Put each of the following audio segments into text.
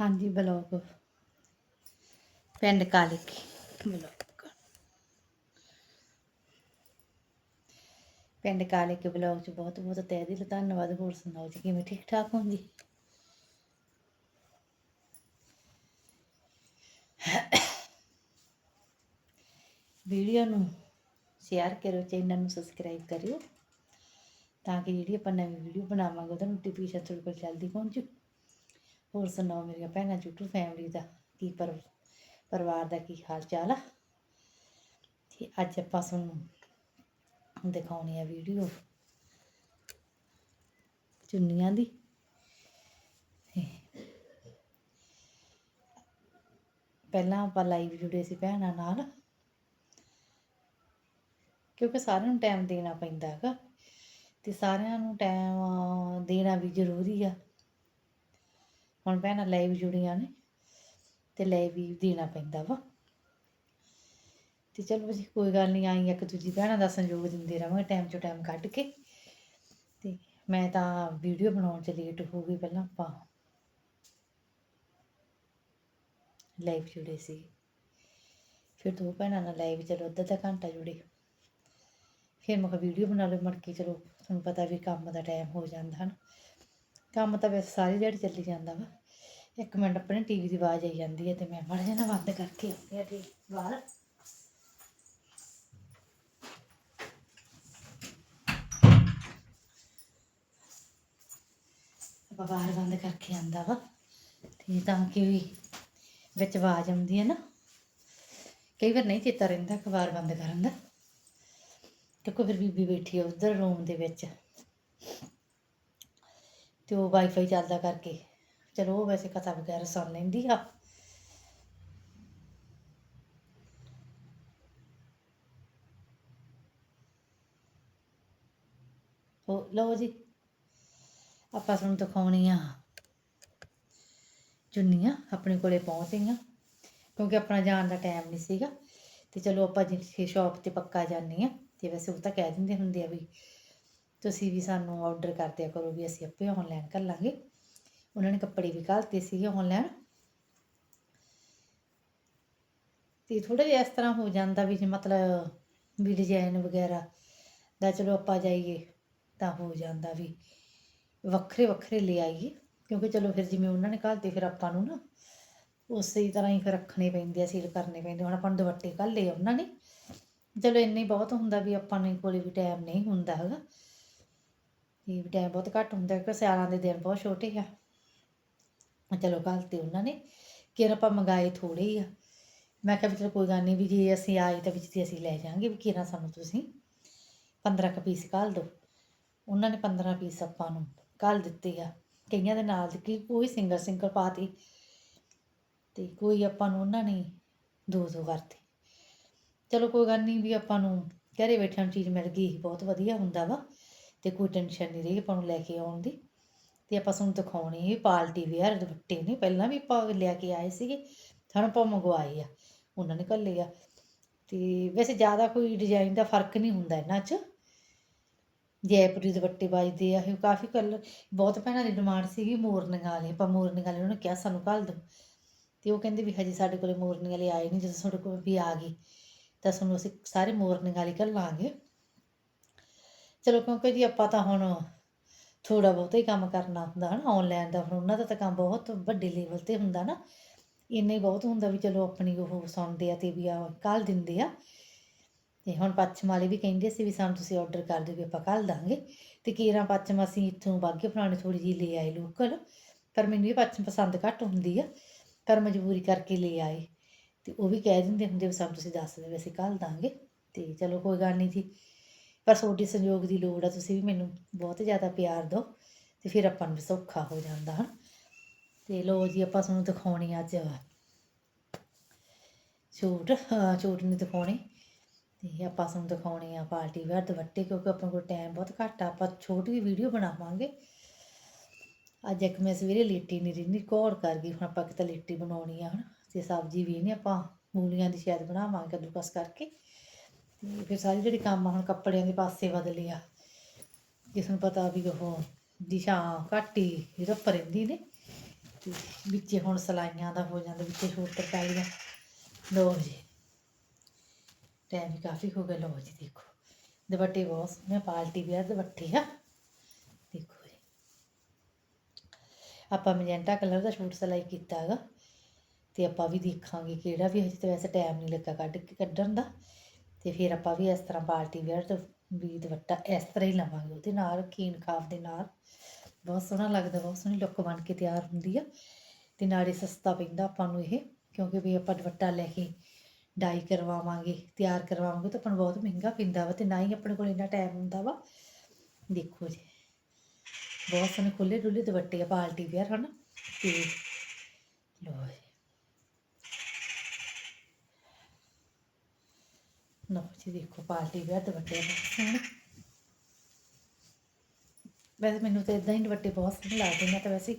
ਹਾਂਜੀ ਬਲੌਗ। ਪਿੰਡ ਕਾਲੇ ਕੀ ਬਲੌਗ। ਪਿੰਡ ਕਾਲੇ ਕੇ ਬਲੌਗ ਚ ਬਹੁਤ ਬਹੁਤ ਤਹਿ ਦਿਲ ਧੰਨਵਾਦ। ਹੋਰ ਸੁਣਾਓ ਜੀ ਕਿਵੇਂ ਠੀਕ ਠਾਕ ਹੋ ਜੀ? ਵੀਡੀਓ ਨੂੰ ਸ਼ੇਅਰ ਕਰੋ ਚੈਨਲ ਨੂੰ ਸਬਸਕ੍ਰਾਈਬ ਕਰਿਓ ਤਾਂ ਕਿ ਜਿਹੜੀ ਆਪਾਂ ਨਵੀਂ ਵੀਡੀਓ ਬਣਾਵਾਂਗੇ ਉਹਦਾ ਨੋਟੀਫਿਕੇਸ਼ਨ ਤੁਹਾਡੇ ਕੋਲ ਜਲਦੀ ਪਹੁੰਚੂ ਹੋਰ ਸੁਣਾਓ ਮੇਰੀਆਂ ਭੈਣਾਂ ਚੁੱਟੂ ਫੈਮਿਲੀ ਦਾ, ਕੀ ਪਰ, ਪਰਿਵਾਰ ਦਾ ਕੀ ਹਾਲ ਚਾਲ ਆ? ਤੇ ਅੱਜ ਆਪਾਂ ਤੁਹਾਨੂੰ ਦਿਖਾਉਣੀ ਆ ਵੀਡੀਓ ਚੁੰਨੀਆਂ ਦੀ। ਪਹਿਲਾਂ ਆਪਾਂ ਲਾਈਵ ਜੁੜੇ ਸੀ ਭੈਣਾਂ ਨਾਲ, ਕਿਉਂਕਿ ਸਾਰਿਆਂ ਨੂੰ ਟਾਈਮ ਦੇਣਾ ਪੈਂਦਾ ਹੈਗਾ, ਤੇ ਸਾਰਿਆਂ ਨੂੰ ਟਾਈਮ ਦੇਣਾ ਵੀ ਜ਼ਰੂਰੀ ਆ। ਹੁਣ ਭੈਣਾਂ ਲਾਈਵ ਜੁੜੀਆਂ ਨੇ ਤੇ ਲਾਈਵ ਵੀ ਦੇਣਾ ਪੈਂਦਾ ਵਾ। ਤੇ ਚਲੋ ਜੀ ਕੋਈ ਗੱਲ ਨਹੀਂ ਆਈ ਇੱਕ ਦੂਜੀ ਭੈਣਾਂ ਦਾ ਸੰਯੋਗ ਦਿੰਦੇ ਰਵਾਂਗੇ ਟਾਈਮ ਚੋਂ ਟਾਈਮ ਕੱਢ ਕੇ। ਤੇ ਮੈਂ ਤਾਂ ਵੀਡੀਓ ਬਣਾਉਣ ਚ ਲੇਟ ਹੋ ਗਈ ਪਹਿਲਾਂ ਆਪਾਂ। ਲਾਈਵ ਜੁੜੇ ਸੀ। ਫਿਰ ਦੋ ਭੈਣਾਂ ਨਾਲ ਲਾਈਵ ਚਲੋ, ਅੱਧਾ ਅੱਧਾ ਘੰਟਾ ਜੁੜੇ। ਫਿਰ ਮੈਂ ਕਿਹਾ ਵੀਡੀਓ ਬਣਾ ਲਓ, ਮੜ ਕੇ ਚਲੋ ਤੁਹਾਨੂੰ ਪਤਾ ਵੀ ਕੰਮ ਦਾ ਟਾਈਮ ਹੋ ਜਾਂਦਾ ਹਨ। ਕੰਮ ਤਾਂ ਵੈਸੇ ਸਾਰੀ ਦਿਹਾੜੀ ਚੱਲੀ ਜਾਂਦਾ ਵਾ। ਇੱਕ ਮਿੰਟ ਆਪਣੇ ਟੀਵੀ ਦੀ ਆਵਾਜ਼ ਆਈ ਜਾਂਦੀ ਹੈ ਤੇ ਮੈਂ ਮਾੜਾ ਜਿਹਾ ਬੰਦ ਕਰਕੇ ਆਉਂਦੀ ਹਾਂ ਠੀਕ, ਬਾਹਰ। ਬਾਹਰ ਬੰਦ ਕਰਕੇ ਆਂਦਾ ਵਾ ਤੇ ਤਾਂ ਕਿ ਵੀ ਵਿੱਚ ਆਵਾਜ਼ ਆਉਂਦੀ ਹੈ ਨਾ। ਕਈ ਵਾਰ ਨਹੀਂ ਚੇਤਾ ਰਹਿੰਦਾ ਅਖਬਾਰ ਬੰਦ ਕਰਨ ਦਾ। ਕਿਉਂਕਿ ਫਿਰ ਬੀਬੀ ਬੈਠੀ ਆ ਉਧਰ ਰੂਮ ਦੇ ਵਿੱਚ। ਤੇ ਉਹ ਵਾਈਫਾਈ ਚੱਲਦਾ ਕਰਕੇ। ਚਲੋ ਉਹ ਵੈਸੇ ਕਥਾ ਵਗੈਰਾ ਸੁਣ ਲੈਂਦੀ ਆ। ਲਓ ਜੀ, ਆਪਾਂ ਤੁਹਾਨੂੰ ਦਿਖਾਉਣੀ ਆ ਚੁੰਨੀਆਂ, ਆਪਣੇ ਕੋਲੇ ਪਹੁੰਚ ਗਈਆਂ ਕਿਉਂਕਿ ਆਪਣਾ ਜਾਣ ਦਾ ਟਾਈਮ ਨਹੀਂ ਸੀਗਾ। ਤੇ ਚਲੋ ਆਪਾਂ ਜਿੱਥੇ ਸ਼ਾਪ ਤੇ ਪੱਕਾ ਜਾਂਦੇ ਆ ਤੇ ਵੈਸੇ ਉਹ ਤਾਂ ਕਹਿ ਦਿੰਦੇ ਹੁੰਦੇ ਆ ਵੀ ਤੁਸੀਂ ਵੀ ਸਾਨੂੰ ਆਰਡਰ ਕਰਦੇ ਦਿਆ ਕਰੋ ਵੀ ਅਸੀਂ ਆਪੇ ਆਨਲਾਈਨ ਕਰ ਲਾਂਗੇ। ਉਹਨਾਂ ਨੇ ਕੱਪੜੇ ਵੀ ਘਾਲਤੇ ਸੀਗੇ ਆਨਲਾਈਨ ਤੇ ਥੋੜਾ ਜਿਹਾ ਇਸ ਤਰ੍ਹਾਂ ਹੋ ਜਾਂਦਾ ਵੀ ਜੇ ਮਤਲਬ ਵੀ ਡਿਜ਼ਾਈਨ ਵਗੈਰਾ ਦਾ ਚਲੋ ਆਪਾਂ ਜਾਈਏ ਤਾਂ ਹੋ ਜਾਂਦਾ ਵੀ ਵੱਖਰੇ ਵੱਖਰੇ ਲੈ ਆਈਏ। ਕਿਉਂਕਿ ਚਲੋ ਫਿਰ ਜਿਵੇਂ ਉਹਨਾਂ ਨੇ ਘੱਲਤੇ ਫਿਰ ਆਪਾਂ ਨੂੰ ਨਾ ਉਸੇ ਤਰ੍ਹਾਂ ਹੀ ਫਿਰ ਰੱਖਣੇ ਪੈਂਦੇ ਆ ਸੀਲ ਕਰਨੇ ਪੈਂਦੇ ਹੁਣ ਆਪਾਂ ਨੂੰ ਦੁਪੱਟੇ ਘੱਲੇ ਆ ਉਹਨਾਂ ਨੇ। ਚਲੋ ਇੰਨੇ ਹੀ ਬਹੁਤ ਹੁੰਦਾ ਵੀ ਆਪਾਂ ਨੇ ਕੋਲੇ ਵੀ ਟਾਈਮ ਨਹੀਂ ਹੁੰਦਾ ਹੈਗਾ। ਇਹ ਵੀ ਟਾਈਮ ਬਹੁਤ ਘੱਟ ਹੁੰਦਾ ਕਿਉਂਕਿ ਸਿਆਲਾਂ ਦੇ ਦਿਨ ਬਹੁਤ ਛੋਟੇ ਆ। ਚਲੋ ਕੱਲ ਤੇ ਉਹਨਾਂ ਨੇ ਕਿਰਨ ਆਪਾਂ ਮੰਗਾਏ ਥੋੜੇ ਹੀ ਆ। ਮੈਂ ਕਿਹਾ ਵੀ ਚਲੋ ਕੋਈ ਗੱਲ ਨਹੀਂ ਵੀ ਜੇ ਅਸੀਂ ਆਏ ਤਾਂ ਵਿੱਚ ਤੇ ਅਸੀਂ ਲੈ ਜਾਾਂਗੇ, ਵੀ ਕਿਰਨ ਸਾਨੂੰ ਤੁਸੀਂ 15 ਕੁ ਪੀਸ ਘੱਲ ਦਿਓ। ਉਹਨਾਂ ਨੇ 15 ਪੀਸ ਆਪਾਂ ਨੂੰ ਘੱਲ ਦਿੱਤੇ ਆ। ਕਈਆਂ ਦੇ ਨਾਲ ਕਿ ਕੋਈ ਸਿੰਗਲ ਸਿੰਗਲ ਪਾਤੀ ਤੇ ਕੋਈ ਆਪਾਂ ਨੂੰ ਉਹਨਾਂ ਨੇ ਦੋ ਦੋ ਕਰਤੇ। ਚਲੋ ਕੋਈ ਗੱਲ ਨਹੀਂ ਵੀ ਆਪਾਂ ਨੂੰ ਘਰੇ ਬੈਠਿਆਂ ਨੂੰ ਚੀਜ਼ ਮਿਲ ਗਈ, ਬਹੁਤ ਵਧੀਆ ਹੁੰਦਾ ਵਾ ਤੇ ਕੋਈ ਟੈਨਸ਼ਨ ਨਹੀਂ ਰਹੀ ਆਪਾਂ ਨੂੰ ਲੈ ਕੇ ਆਉਣ ਦੀ। ਤੇ ਆਪਾਂ ਤੁਹਾਨੂੰ ਦਿਖਾਉਣੀ ਇਹ ਪਾਲਟੀ ਵੇਅਰ ਦੁਪੱਟੇ ਨੇ, ਪਹਿਲਾਂ ਵੀ ਆਪਾਂ ਲਿਆ ਕੇ ਆਏ ਸੀਗੇ, ਹੁਣ ਆਪਾਂ ਮੰਗਵਾਏ ਆ, ਉਹਨਾਂ ਨੇ ਘੱਲੇ ਆ। ਤੇ ਵੈਸੇ ਜ਼ਿਆਦਾ ਕੋਈ ਡਿਜ਼ਾਈਨ ਦਾ ਫ਼ਰਕ ਨਹੀਂ ਹੁੰਦਾ ਇਹਨਾਂ 'ਚ। ਜੈਪੁਰੀ ਦੁਪੱਟੇ ਵੱਜਦੇ ਆ, ਇਹ ਕਾਫੀ ਕਲਰ ਬਹੁਤ ਭੈਣਾਂ ਦੀ ਡਿਮਾਂਡ ਸੀਗੀ ਮੋਰਨੀਆਂ ਵਾਲੇ, ਆਪਾਂ ਮੋਰਨਿੰਗ ਵਾਲੇ ਉਹਨਾਂ ਨੇ ਕਿਹਾ ਸਾਨੂੰ ਘੱਲ ਦਿਓ। ਤੇ ਉਹ ਕਹਿੰਦੇ ਵੀ ਹਜੇ ਸਾਡੇ ਕੋਲੇ ਮੋਰਨੀਆਂ ਵਾਲੇ ਆਏ ਨਹੀਂ, ਜਦੋਂ ਤੁਹਾਡੇ ਕੋਲ ਵੀ ਆ ਗਈ ਤਾਂ ਤੁਹਾਨੂੰ ਅਸੀਂ ਸਾਰੇ ਮੋਰਨੀਆਂ ਵਾਲੇ ਘੱਲਾਂਗੇ ਚਲੋ ਕਿਉਂਕਿ ਜੀ ਆਪਾਂ ਤਾਂ ਹੁਣ ਥੋੜਾ ਬਹੁਤਾ ਹੀ ਕੰਮ ਕਰਨਾ ਹੁੰਦਾ ਹਨ ਆਨਲਾਈਨ ਦਾ ਫਿਰ ਉਹਨਾਂ ਦਾ ਤਾਂ ਕੰਮ ਬਹੁਤ ਵੱਡੇ ਲੈਵਲ ਤੇ ਹੁੰਦਾ ਨਾ, ਇੰਨੇ ਹੀ ਬਹੁਤ ਹੁੰਦਾ ਵੀ ਚਲੋ ਆਪਣੀ ਉਹ ਸੁਣਦੇ ਆ ਤੇ ਵੀ ਆ ਕੱਲ ਦਿੰਦੇ ਆ। ਤੇ ਹੁਣ ਪੱਛਮ ਵਾਲੇ ਵੀ ਕਹਿੰਦੇ ਸੀ ਵੀ ਸਾਨੂੰ ਤੁਸੀਂ ਆਰਡਰ ਕਰ ਦਿਓ ਵੀ ਆਪਾਂ ਕੱਲ ਦਾਂਗੇ। ਤੇ ਕੀਰਾਂ ਪੱਛਮ ਅਸੀਂ ਇੱਥੋਂ ਬਾਗੇ ਪੁਰਾਣੇ ਥੋੜੀ ਜਿਹੀ ਲੈ ਆਏ ਲੋਕਲ ਪਰ ਮੈਨੂੰ ਇਹ ਪੱਛਮ ਪਸੰਦ ਘੱਟ ਹੁੰਦੀ ਆ, ਪਰ ਮਜਬੂਰੀ ਕਰਕੇ ਲੈ ਆਏ। ਤੇ ਉਹ ਵੀ ਕਹਿ ਦਿੰਦੇ ਹੁੰਦੇ ਵੀ ਸਾਨੂੰ ਤੁਸੀਂ ਦੱਸ ਦਿਓ ਅਸੀਂ ਕੱਲ ਦਾਂਗੇ। ਤੇ ਚਲੋ ਕੋਈ ਗੱਲ ਨਹੀਂ ਜੀ। ਪਰ ਤੁਹਾਡੇ ਸੰਯੋਗ ਦੀ ਲੋੜ ਆ ਤੁਸੀਂ ਵੀ ਮੈਨੂੰ ਬਹੁਤ ਜ਼ਿਆਦਾ ਪਿਆਰ ਦਿਓ ਤੇ ਫਿਰ ਆਪਾਂ ਨੂੰ ਸੌਖਾ ਹੋ ਜਾਂਦਾ ਹਨ? ਤੇ ਲੋ ਜੀ ਆਪਾਂ ਤੁਹਾਨੂੰ ਦਿਖਾਉਣੀ ਅੱਜ। ਸੂਟ ਹਾਂ, ਸੂਟ ਨਹੀਂ ਦਿਖਾਉਣੀ। ਤੇ ਆਪਾਂ ਤੁਹਾਨੂੰ ਦਿਖਾਉਣੀ ਆ ਪਾਰਟੀ ਵੇਅਰ ਦੁਪੱਟੇ ਕਿਉਂਕਿ ਆਪਾਂ ਕੋਲ ਟਾਈਮ ਬਹੁਤ ਘੱਟ ਆ ਆਪਾਂ ਛੋਟੀ ਜਿਹੀ ਵੀਡੀਓ ਬਣਾਵਾਂਗੇ। ਅੱਜ ਇੱਕ ਮੈਂ ਸਵੇਰੇ ਲੇਟੀ ਨਹੀਂ ਰਹਿੰਦੀ ਘੋੜ ਕਰ ਗਈ ਹੁਣ ਆਪਾਂ ਕਿਤੇ ਲੇਟੀ ਬਣਾਉਣੀ ਆ ਹੁਣ ਤੇ ਸਬਜ਼ੀ ਵੀ ਨਹੀਂ ਆਪਾਂ ਮੂਲੀਆਂ ਦੀ ਸ਼ਾਇਦ ਬਣਾਵਾਂਗੇ ਕੱਦੂਕਸ ਕਰਕੇ। ਤੇ ਫਿਰ ਸਾਰੇ ਜਿਹੜੇ ਕੰਮ ਹੁਣ ਕੱਪੜਿਆਂ ਦੇ ਪਾਸੇ ਬਦਲੇ ਆ। ਜਿਸ ਨੂੰ ਪਤਾ ਵੀ ਉਹ ਦਿਸ਼ਾ ਘੱਟ ਹੀ ਰੁੱਪ ਰਹਿੰਦੀ ਨੇ। ਤੇ ਵਿੱਚੇ ਹੁਣ ਸਲਾਈਆਂ ਦਾ ਹੋ ਜਾਂਦਾ, ਵਿੱਚ ਛੋਟ ਤਰਪਾਈ ਦਾ ਲਓ ਜੀ। ਟਾਈਮ ਵੀ ਕਾਫੀ ਹੋ ਗਿਆ, ਲਓ ਜੀ ਦੇਖੋ। ਦੁਪੱਟੇ ਬਹੁਤ ਸੋਹਣੇ ਪਾਲਟੀ ਵੇਅਰ ਦੁਪੱਟੇ ਆ। ਦੇਖੋ ਜੀ। ਆਪਾਂ ਮੈਜੈਂਟਾ ਕਲਰ ਦਾ ਸੂਟ ਸਿਲਾਈ ਕੀਤਾ ਹੈਗਾ। ਤੇ ਆਪਾਂ ਵੀ ਦੇਖਾਂਗੇ ਕਿਹੜਾ ਵੀ, ਹਜੇ ਤਾਂ ਵੈਸੇ ਟਾਈਮ ਨਹੀਂ ਲੱਗਾ ਕੱਢ ਕੇ ਕੱਢਣ ਦਾ। ਤੇ ਫਿਰ ਆਪਾਂ ਵੀ ਇਸ ਤਰ੍ਹਾਂ ਪਾਰਟੀ ਵੇਅਰ ਤੇ ਵੀ ਦੁਪੱਟਾ ਇਸ ਤਰ੍ਹਾਂ ਹੀ ਲਵਾਂਗੇ। ਉਹਦੇ ਨਾਲ ਕੀਨ ਖਾਫ ਦੇ ਨਾਲ ਬਹੁਤ ਸੋਹਣਾ ਲੱਗਦਾ, ਬਹੁਤ ਸੋਹਣੀ ਲੁੱਕ ਬਣ ਕੇ ਤਿਆਰ ਹੁੰਦੀ ਆ। ਤੇ ਨਾਲੇ ਸਸਤਾ ਪੈਂਦਾ ਆਪਾਂ ਨੂੰ ਇਹ, ਕਿਉਂਕਿ ਵੀ ਆਪਾਂ ਦੁਪੱਟਾ ਲੈ ਕੇ ਡਾਈ ਕਰਵਾਵਾਂਗੇ, ਤਿਆਰ ਕਰਵਾਵਾਂਗੇ ਤਾਂ ਆਪਾਂ ਨੂੰ ਬਹੁਤ ਮਹਿੰਗਾ ਪੈਂਦਾ ਵਾ ਤੇ ਨਾ ਹੀ ਆਪਣੇ ਕੋਲ ਇੰਨਾ ਟਾਈਮ ਹੁੰਦਾ ਵਾ। ਦੇਖੋ ਜੀ, ਬਹੁਤ ਸੋਹਣੇ ਖੁੱਲੇ ਡੁੱਲੇ ਦੁਪੱਟੇ ਆ ਪਾਰਟੀ ਵੇਅਰ, ਹਨ? ਤੇ ਲੋ ਲਓ ਜੀ ਦੇਖੋ ਪਾਰਟੀ ਵੇਅਰ ਦੁਪੱਟੇ ਬਹੁਤ ਸੋਹਣੇ ਵੈਸੇ ਮੈਨੂੰ ਤਾਂ ਇਦਾਂ ਹੀ ਦੁਪੱਟੇ ਬਹੁਤ ਸੋਹਣੇ ਲੱਗਦੇ ਨੇ ਤਾਂ ਵੈਸੇ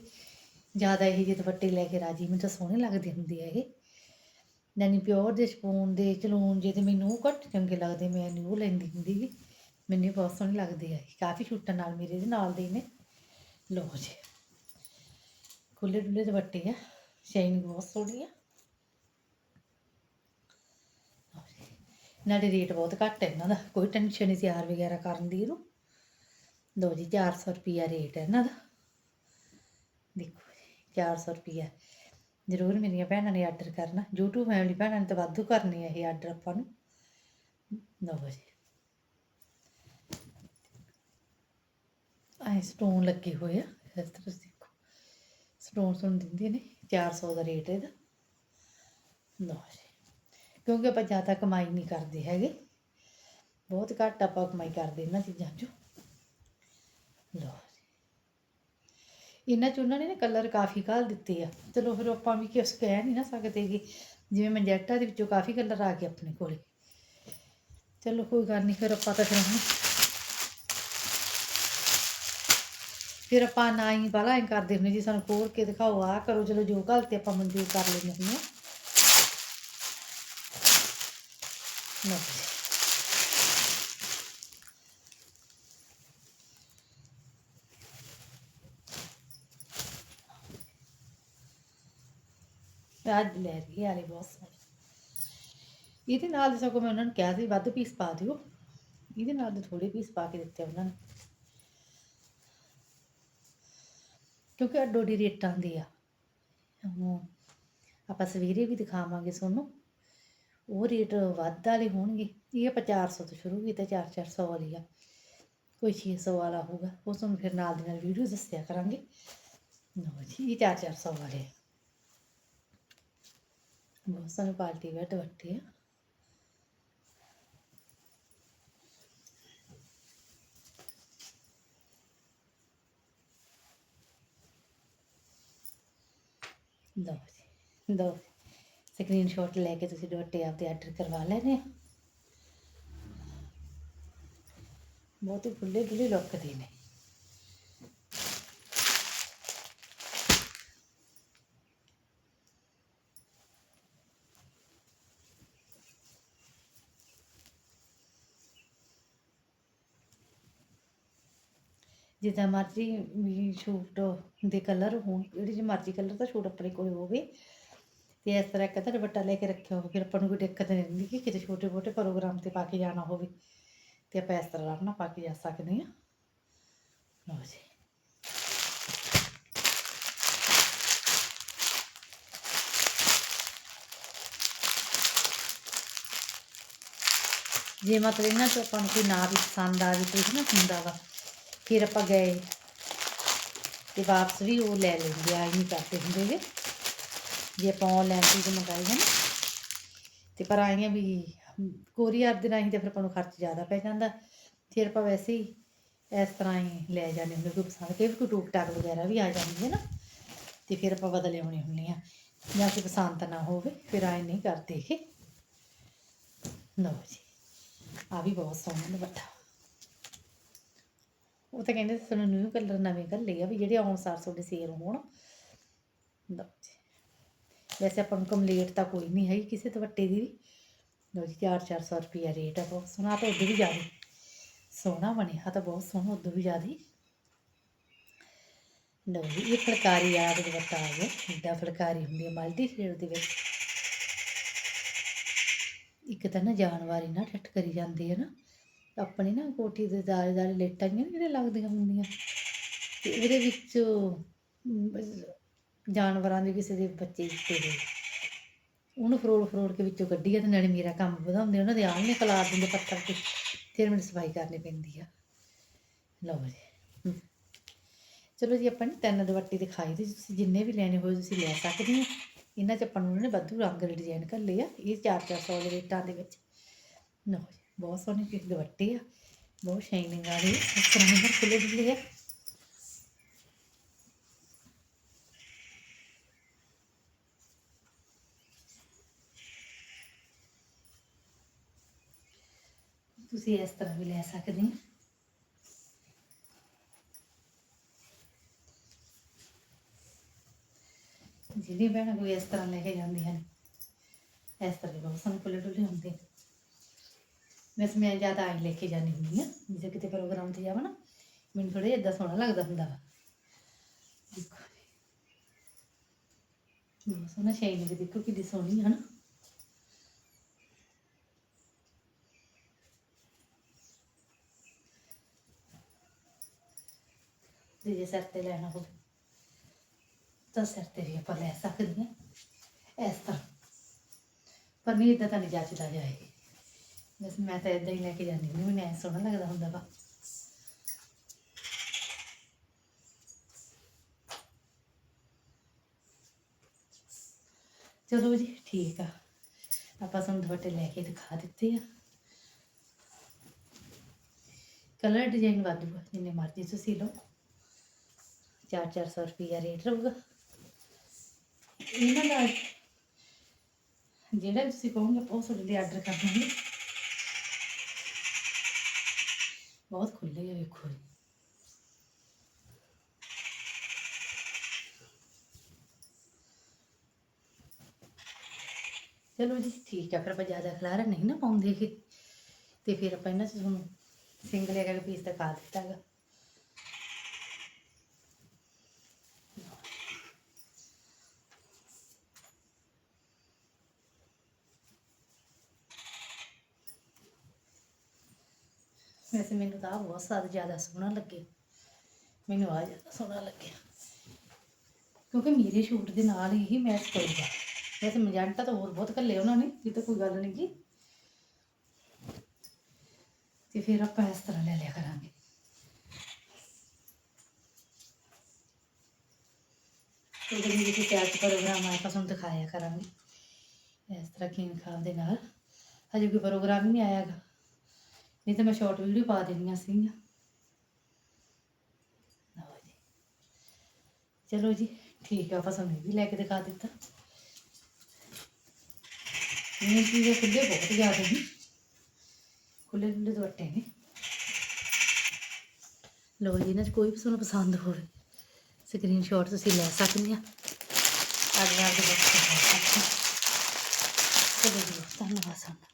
ਜ਼ਿਆਦਾ ਇਹ ਜਿਹੇ ਦੁਪੱਟੇ ਲੈ ਕੇ ਰਾਜੀ ਮੈਨੂੰ ਤਾਂ ਸੋਹਣੇ ਲੱਗਦੇ ਹੁੰਦੇ ਆ ਇਹ ਯਾਨੀ ਪਿਓਰ ਦੇ ਸਪੂਨ ਦੇ ਚਲੂਨ ਜੇ ਤੇ ਮੈਨੂੰ ਉਹ ਘੱਟ ਚੰਗੇ ਲੱਗਦੇ ਮੈਂ ਨਹੀਂ ਉਹ ਲੈਂਦੀ ਹੁੰਦੀ ਸੀ ਮੈਨੂੰ ਵੀ ਬਹੁਤ ਸੋਹਣੇ ਲੱਗਦੇ ਆ ਕਾਫੀ ਛੂਟਾਂ ਨਾਲ ਮੇਰੇ ਦੇ ਨਾਲ ਦੇ ਨੇ ਲਓ ਜੀ ਖੁੱਲੇ ਡੁੱਲੇ ਦੁਪੱਟੇ ਆ ਸ਼ਾਈਨਿੰਗ ਬਹੁਤ ਸੋਹਣੀ ਆ ਲਓ ਜੀ। ਨਾਲੇ ਰੇਟ ਬਹੁਤ ਘੱਟ ਹੈ ਇਹਨਾਂ ਦਾ, ਕੋਈ ਟੈਨਸ਼ਨ ਨਹੀਂ ਤਿਆਰ ਵਗੈਰਾ ਕਰਨ ਦੀ ਇਹਨੂੰ। ਲਓ ਜੀ 400 ਰੁਪਿਆ ਰੇਟ ਹੈ ਇਹਨਾਂ ਦਾ। ਦੇਖੋ ਜੀ 400 ਰੁਪਿਆ ਜ਼ਰੂਰ ਮੇਰੀਆਂ ਭੈਣਾਂ ਨੇ ਆਰਡਰ ਕਰਨਾ। YouTube ਫੈਮਿਲੀ ਭੈਣਾਂ ਨੇ ਤਾਂ ਵਾਧੂ ਕਰਨੇ ਆ ਇਹ ਆਰਡਰ ਆਪਾਂ ਨੂੰ। ਲਓ ਜੀ। ਆਹ ਸਟੋਨ ਲੱਗੇ ਹੋਏ ਆ। ਇਸ ਤਰ੍ਹਾਂ ਦੇਖੋ। ਸਟੋਨ ਸੁਣ ਦਿੰਦੇ ਨੇ। 400 ਦਾ ਰੇਟ ਇਹਦਾ। ਲਓ ਜੀ। ਕਿਉਂਕਿ ਆਪਾਂ ਜ਼ਿਆਦਾ ਕਮਾਈ ਨਹੀਂ ਕਰਦੇ ਹੈਗੇ। ਬਹੁਤ ਘੱਟ ਆਪਾਂ ਕਮਾਈ ਕਰਦੇ ਇਹਨਾਂ ਚੀਜ਼ਾਂ 'ਚੋਂ। ਲਓ ਇਹਨਾਂ 'ਚ ਉਹਨਾਂ ਨੇ ਨਾ ਕਲਰ ਕਾਫੀ ਘਾਲ ਦਿੱਤੇ ਆ। ਚਲੋ ਫਿਰ ਆਪਾਂ ਵੀ ਕੁਛ ਕਹਿ ਨਹੀਂ ਨਾ ਸਕਦੇ ਕਿ ਜਿਵੇਂ ਮੰਜੈਟਾ ਦੇ ਵਿੱਚੋਂ ਕਾਫੀ ਕਲਰ ਆ ਗਏ ਆਪਣੇ ਕੋਲੇ। ਚਲੋ ਕੋਈ ਗੱਲ ਨਹੀਂ, ਫਿਰ ਆਪਾਂ ਤਾਂ ਫਿਰ ਹੁਣ ਫਿਰ ਆਪਾਂ ਨਾ ਹੀ ਬਾਲਾ ਐਂ ਕਰਦੇ ਹੁੰਦੇ ਜੀ, ਸਾਨੂੰ ਖੋਲ ਕੇ ਦਿਖਾਓ ਆ ਕਰੋ, ਚਲੋ ਜੋ ਗੱਲ ਤੇ ਆਪਾਂ ਮਨਜ਼ੂਰ ਕਰ ਲੈਂਦੇ ਹੁੰਦੇ ਹਾਂ ਲਓ ਅੱਜ ਲੈ ਰਹੀ ਵਾਲੇ ਬਹੁਤ ਸੋਹਣੇ। ਇਹਦੇ ਨਾਲ ਸਗੋਂ ਮੈਂ ਉਹਨਾਂ ਨੂੰ ਕਿਹਾ ਸੀ, ਵੱਧ ਪੀਸ ਪਾ ਦਿਓ। ਇਹਦੇ ਨਾਲ ਦੇ ਥੋੜੇ ਪੀਸ ਪਾ ਕੇ ਦਿੱਤੇ ਉਹਨਾਂ ਨੇ। ਕਿਉਂਕਿ ਅੱਡੋ ਅੱਡੀ ਰੇਟਾਂ ਦੇ ਆ। ਆਪਾਂ ਸਵੇਰੇ ਵੀ ਦਿਖਾਵਾਂਗੇ ਤੁਹਾਨੂੰ। ਉਹ ਰੇਟ ਵੱਧ ਵਾਲੇ ਹੋਣਗੇ। ਇਹ ਆਪਾਂ 400 ਤੋਂ ਸ਼ੁਰੂ ਕੀਤਾ 4-400 ਵਾਲੀ ਆ। ਕੋਈ 600 ਵਾਲਾ ਹੋਊਗਾ। ਉਹ ਤੁਹਾਨੂੰ ਫਿਰ ਨਾਲ ਦੀ ਨਾਲ ਵੀਡੀਓ ਦੱਸਿਆ ਕਰਾਂਗੇ। ਲਓ ਜੀ, ਇਹ 4-400 ਵਾਲੇ ਆ। ਬਹੁਤ ਸਾਰੇ ਪਾਰਟੀ ਵੇਅਰ ਦੁਪੱਟੇ ਆ। ਦੋ ਜੀ, ਲਓ ਸਕਰੀਨਸ਼ਾਟ ਲੈ ਕੇ ਤੁਸੀਂ ਦੁਪੱਟੇ ਆਪਦੇ ਆਰਡਰ ਕਰਵਾ ਲੈਣੇ ਆ। ਬਹੁਤ ਹੀ ਖੁੱਲੇ ਡੁੱਲੇ ਲੁੱਕ ਦੇ ਨੇ। ਜਿੱਦਾਂ ਮਰਜ਼ੀ ਵੀ ਸ਼ੂਟ ਦੇ ਕਲਰ ਹੋਣ, ਜਿਹੜੇ ਜੀ ਮਰਜ਼ੀ ਕਲਰ ਦਾ ਸ਼ੂਟ ਆਪਣੇ ਕੋਲ ਹੋਵੇ ਤੇ ਇਸ ਤਰ੍ਹਾਂ ਇੱਕ ਤਾਂ ਦੁਪੱਟਾ ਲੈ ਕੇ ਰੱਖਿਆ ਹੋਵੇ, ਫਿਰ ਆਪਾਂ ਨੂੰ ਕੋਈ ਦਿੱਕਤ ਨਹੀਂ ਰਹਿੰਦੀ ਕਿ ਕਿਤੇ ਛੋਟੇ ਮੋਟੇ ਪ੍ਰੋਗਰਾਮ ਤੇ ਪਾ ਕੇ ਜਾਣਾ ਹੋਵੇ। ਤੇ ਆਪਾਂ ਇਸ ਤਰ੍ਹਾਂ ਆਰਾਮ ਨਾਲ ਪਾ ਕੇ ਜਾ ਸਕਦੇ ਹਾਂ। ਲਓ ਜੀ। ਜੇ ਮਤਲਬ ਇਹਨਾਂ ਚੋਂ ਆਪਾਂ ਨੂੰ ਕੋਈ ਨਾ ਵੀ ਪਸੰਦ ਆ ਜੇ ਕੁਝ ਨਾ ਹੁੰਦਾ ਵਾ, ਫਿਰ ਆਪਾਂ ਗਏ ਤੇ ਵਾਪਸ ਵੀ ਉਹ ਲੈ ਲੈਂਦੇ ਆ ਇਹ ਨਹੀਂ ਕਰਦੇ ਹੁੰਦੇ ਗੇ ਜੇ ਆਪਾਂ ਆਨਲਾਈਨ ਚੀਜ਼ ਮੰਗਾਈ ਹੈ ਨਾ। ਤੇ ਪਰ ਆਈਆਂ ਵੀ ਕੋਰੀਅਰ ਦੇ ਰਾਹੀਂ ਤੇ ਫਿਰ ਆਪਾਂ ਨੂੰ ਖਰਚ ਜ਼ਿਆਦਾ ਪੈ ਜਾਂਦਾ। ਫਿਰ ਆਪਾਂ ਵੈਸੇ ਹੀ ਇਸ ਤਰ੍ਹਾਂ ਹੀ ਲੈ ਜਾਂਦੇ ਹੁੰਦੇ ਕੋਈ ਪਸੰਦ ਕਈ ਕੋਈ ਟੂਕ ਟਾਕ ਵਗੈਰਾ ਵੀ ਆ ਜਾਂਦੀ ਹੈ ਨਾ। ਤੇ ਫਿਰ ਆਪਾਂ ਬਦਲੇ ਆਉਣੇ ਹੁੰਦੇ ਆ ਜਾਂ ਕਿ ਪਸੰਦ ਨਾ ਹੋਵੇ, ਫਿਰ ਆਏ ਨਹੀਂ ਕਰਦੇ ਇਹ। ਲਓ ਜੀ ਆ ਵੀ ਬਹੁਤ ਸੋਹਣਾ ਦੁਪੱਟਾ। ਉਹ ਤਾਂ ਕਹਿੰਦੇ ਸੀ ਸਾਨੂੰ ਨਿਊ ਕਲਰ ਨਵੇਂ ਘੱਲੇ ਆ, ਵੀ ਜਿਹੜੇ ਆਉਣ ਸਾਰ ਤੁਹਾਡੇ ਸੇਲ ਹੋਣ। ਲਓ ਜੀ। ਵੈਸੇ ਆਪਾਂ ਨੂੰ ਕੰਪਲੀਟ ਤਾਂ ਕੋਈ ਨਹੀਂ ਹੈਗੀ ਕਿਸੇ ਦੁਪੱਟੇ ਦੀ ਵੀ। ਲਓ ਜੀ 4-400 ਰੁਪਿਆ ਰੇਟ ਆ, ਬਹੁਤ ਸੋਹਣਾ, ਤਾਂ ਉਦੋਂ ਵੀ ਜ਼ਿਆਦਾ ਸੋਹਣਾ ਬਣਿਆ ਤਾਂ ਬਹੁਤ ਸੋਹਣਾ ਉਦੋਂ ਵੀ ਜ਼ਿਆਦਾ ਲਓ ਜੀ, ਇਹ ਫੁਲਕਾਰੀ ਵਾਲਾ ਵੀ ਦੁਪੱਟਾ ਆ ਗਿਆ। ਜਿੱਦਾਂ ਫੁਲਕਾਰੀ ਹੁੰਦੀ ਹੈ ਮਲਟੀ ਸ਼ੇਡ ਦੇ ਵਿੱਚ। ਇੱਕ ਤਾਂ ਨਾ ਜਾਨਵਾਰੀ ਨਾ ਠੱਠ ਕਰੀ ਜਾਂਦੇ ਹੈ ਨਾ, ਆਪਣੀ ਨਾ ਕੋਠੀ ਦੇ ਦਾਲੇ ਦਾਲੇ ਲੇਟਾਂ ਜਿਹੜੇ ਲੱਗਦੀਆਂ ਹੁੰਦੀਆਂ। ਤੇ ਉਹਦੇ ਵਿੱਚ ਜਾਨਵਰਾਂ ਦੇ ਕਿਸੇ ਦੇ ਬੱਚੇ ਦਿੱਤੇ ਹੋਏ। ਉਹਨੂੰ ਫਰੋੜ ਫਰੋੜ ਕੇ ਵਿੱਚੋਂ ਕੱਢੀ ਆ ਤੇ ਨਾਲੇ ਮੇਰਾ ਕੰਮ ਵਧਾਉਂਦੇ ਉਹਨਾਂ ਦੇ ਆਲ੍ਹਣੇ ਖਲਾਰ ਦਿੰਦੇ ਪੱਤਰ ਤੇ। ਫਿਰ ਮੈਨੂੰ ਸਫ਼ਾਈ ਕਰਨੀ ਪੈਂਦੀ ਆ। ਲਓ ਜੀ। ਚਲੋ ਜੀ, ਆਪਾਂ ਨੇ ਤਿੰਨ ਦੁਪੱਟੇ ਦਿਖਾਈ ਤੇ ਤੁਸੀਂ ਜਿੰਨੇ ਵੀ ਲੈਣੇ ਹੋਏ ਤੁਸੀਂ ਲੈ ਸਕਦੇ ਹੋ। ਇਹਨਾਂ 'ਚ ਆਪਾਂ ਨੂੰ ਉਹਨਾਂ ਨੇ ਵਾਧੂ ਰੰਗ ਦੇ ਕਰ ਲਏ ਆ। ਇਹ 4-400 ਦੇ ਰੇਟਾਂ ਦੇ ਵਿੱਚ। ਲਓ ਜੀ, ਬਹੁਤ ਸੋਹਣੇ ਕਿ ਦੁਪੱਟੇ ਆ। ਬਹੁਤ ਸ਼ਾਈਨਿੰਗ ਵਾਲੇ। ਇਸ ਤਰ੍ਹਾਂ ਦੇ ਖੁੱਲੇ ਡੁੱਲੇ ਆ। ਤੁਸੀਂ ਇਸ ਤਰ੍ਹਾਂ ਵੀ ਲੈ ਸਕਦੇ ਹੋ। ਜਿਹੜੀ ਭੈਣਾਂ ਕੋਈ ਇਸ ਤਰ੍ਹਾਂ ਲੈ ਕੇ ਜਾਂਦੀਆਂ ਨੇ ਇਸ ਤਰ੍ਹਾਂ ਦੇ ਬਹੁਤ ਸੋਹਣੇ ਖੁੱਲੇ ਡੁੱਲੇ ਹੁੰਦੇ ਵੈਸੇ ਮੈਂ ਜ਼ਿਆਦਾ ਆਈ ਲੈ ਕੇ ਜਾਂਦੀ ਹੁੰਦੀ ਆ ਜੇ ਕਿਤੇ ਪ੍ਰੋਗਰਾਮ ਤੇ ਜਾਵਾਂ ਨਾ, ਮੈਨੂੰ ਥੋੜਾ ਜਿਹਾ ਸੋਹਣਾ ਲੱਗਦਾ ਹੁੰਦਾ ਵਾ। ਦੇਖੋ ਬਹੁਤ ਸੋਹਣਾ ਸ਼ਾਈਨਿੰਗ ਦੇਖੋ ਕਿੰਨੀ ਸੋਹਣੀ ਹੈ ਨਾ ਤੇ ਜੇ ਸਿਰ ਤੇ ਲੈਣਾ ਹੋਵੇ। ਤਾਂ ਸਿਰ ਤੇ ਵੀ ਆਪਾਂ ਲੈ ਸਕਦੇ ਹਾਂ। ਇਸ ਤਰ੍ਹਾਂ। ਪਰ ਨਹੀਂ ਇਦਾਂ ਤਾਂ ਨਹੀਂ ਜਾਚਦਾ ਜਾਏ ਬਸ ਮੈਂ ਤਾਂ ਇਦਾਂ ਹੀ ਲੈ ਕੇ ਜਾਂਦੀ ਹੁੰਦੀ, ਮੈਨੂੰ ਐਂ ਸੋਹਣਾ ਲੱਗਦਾ ਹੁੰਦਾ ਵਾ। ਚਲੋ ਜੀ, ਠੀਕ ਆ। ਆਪਾਂ ਤੁਹਾਨੂੰ ਦੁਪੱਟੇ ਲੈ ਕੇ ਦਿਖਾ ਦਿੱਤੇ ਆ। ਕਲਰ ਡਿਜ਼ਾਈਨ ਵਾਧੂ ਆ, ਜਿੰਨੇ ਮਰਜ਼ੀ ਤੁਸੀਂ ਲਓ। ਚਾਰ ਚਾਰ ਸੌ ਰੁਪਈਆ ਰੇਟ ਰਹੂਗਾ। ਇਹਨਾਂ ਦਾ ਜਿਹੜਾ ਤੁਸੀਂ ਕਹੋਗੇ ਆਪਾਂ ਉਹ ਤੁਹਾਡੇ ਲਈ ਆਰਡਰ ਕਰ ਦਾਂਗੇ। ਬਹੁਤ ਖੁੱਲੇ ਆ, ਵੇਖੋ ਚਲੋ ਜੀ, ਠੀਕ ਆ, ਫਿਰ ਆਪਾਂ ਜ਼ਿਆਦਾ ਖਲਾਰਾ ਨਹੀਂ ਨਾ ਪਾਉਂਦੇ ਕਿ ਤੇ ਫਿਰ ਆਪਾਂ ਇਹਨਾਂ 'ਚ ਤੁਹਾਨੂੰ ਸਿੰਗਲ ਹੈਗਾ ਪੀਸ ਦਿਖਾ ਦਿੱਤਾ ਵੈਸੇ ਮੈਨੂੰ ਤਾਂ ਆਹ ਬਹੁਤ ਸਾਰਾ ਜ਼ਿਆਦਾ ਸੋਹਣਾ ਲੱਗੇ। ਮੈਨੂੰ ਆ ਜ਼ਿਆਦਾ ਸੋਹਣਾ ਲੱਗਿਆ ਕਿਉਂਕਿ ਮੇਰੇ ਸ਼ੂਟ ਦੇ ਨਾਲ ਹੀ ਮੈਚ ਕਰੂਗਾ। ਵੈਸੇ ਮਜੰਟਾ ਤਾਂ ਹੋਰ ਬਹੁਤ ਘੱਲੇ ਉਹਨਾਂ ਨੇ, ਇਹ ਤਾਂ ਕੋਈ ਗੱਲ ਨਹੀਂ ਗੀ ਤੇ ਫਿਰ ਆਪਾਂ ਇਸ ਤਰ੍ਹਾਂ ਲੈ ਲਿਆ ਕਰਾਂਗੇ। ਤੇ ਜਦੋਂ ਵੀ ਤਿਆਰ ਪ੍ਰੋਗਰਾਮ ਆਇਆ ਤਾਂ ਤੁਹਾਨੂੰ ਦਿਖਾਇਆ ਕਰਾਂਗੇ। ਇਸ ਤਰ੍ਹਾਂ ਕੀਨ ਖਾਬ ਦੇ ਨਾਲ। ਹਜੇ ਕੋਈ ਪ੍ਰੋਗਰਾਮ ਨਹੀਂ ਆਇਆਗਾ ਨਹੀਂ ਤਾਂ ਮੈਂ ਸ਼ਾਰਟ ਵੀਡੀਓ ਪਾ ਦੇਣੀਆਂ ਸੀਗੀਆਂ। ਲਓ ਜੀ। ਚਲੋ ਜੀ, ਠੀਕ ਆ, ਆਪਾਂ ਸਾਨੂੰ ਇਹ ਵੀ ਲੈ ਕੇ ਦਿਖਾ ਦਿੱਤਾ। ਇਹ ਚੀਜ਼ਾਂ ਖੁੱਲੇ ਬਹੁਤ ਜ਼ਿਆਦਾ ਨੇ ਖੁੱਲੇ ਖੁੱਲੇ ਦੁਪੱਟੇ ਨੇ। ਲਓ ਜੀ, ਇਹਨਾਂ 'ਚ ਕੋਈ ਵੀ ਤੁਹਾਨੂੰ ਪਸੰਦ ਹੋਵੇ ਸਕਰੀਨਸ਼ਾਟ ਤੁਸੀਂ ਲੈ ਸਕਦੇ ਆ। ਅਗਲਾ ਦੇ ਬੱਚੇ ਚਲੋ ਜੀ, ਧੰਨਵਾਦ ਸਾਨੂੰ।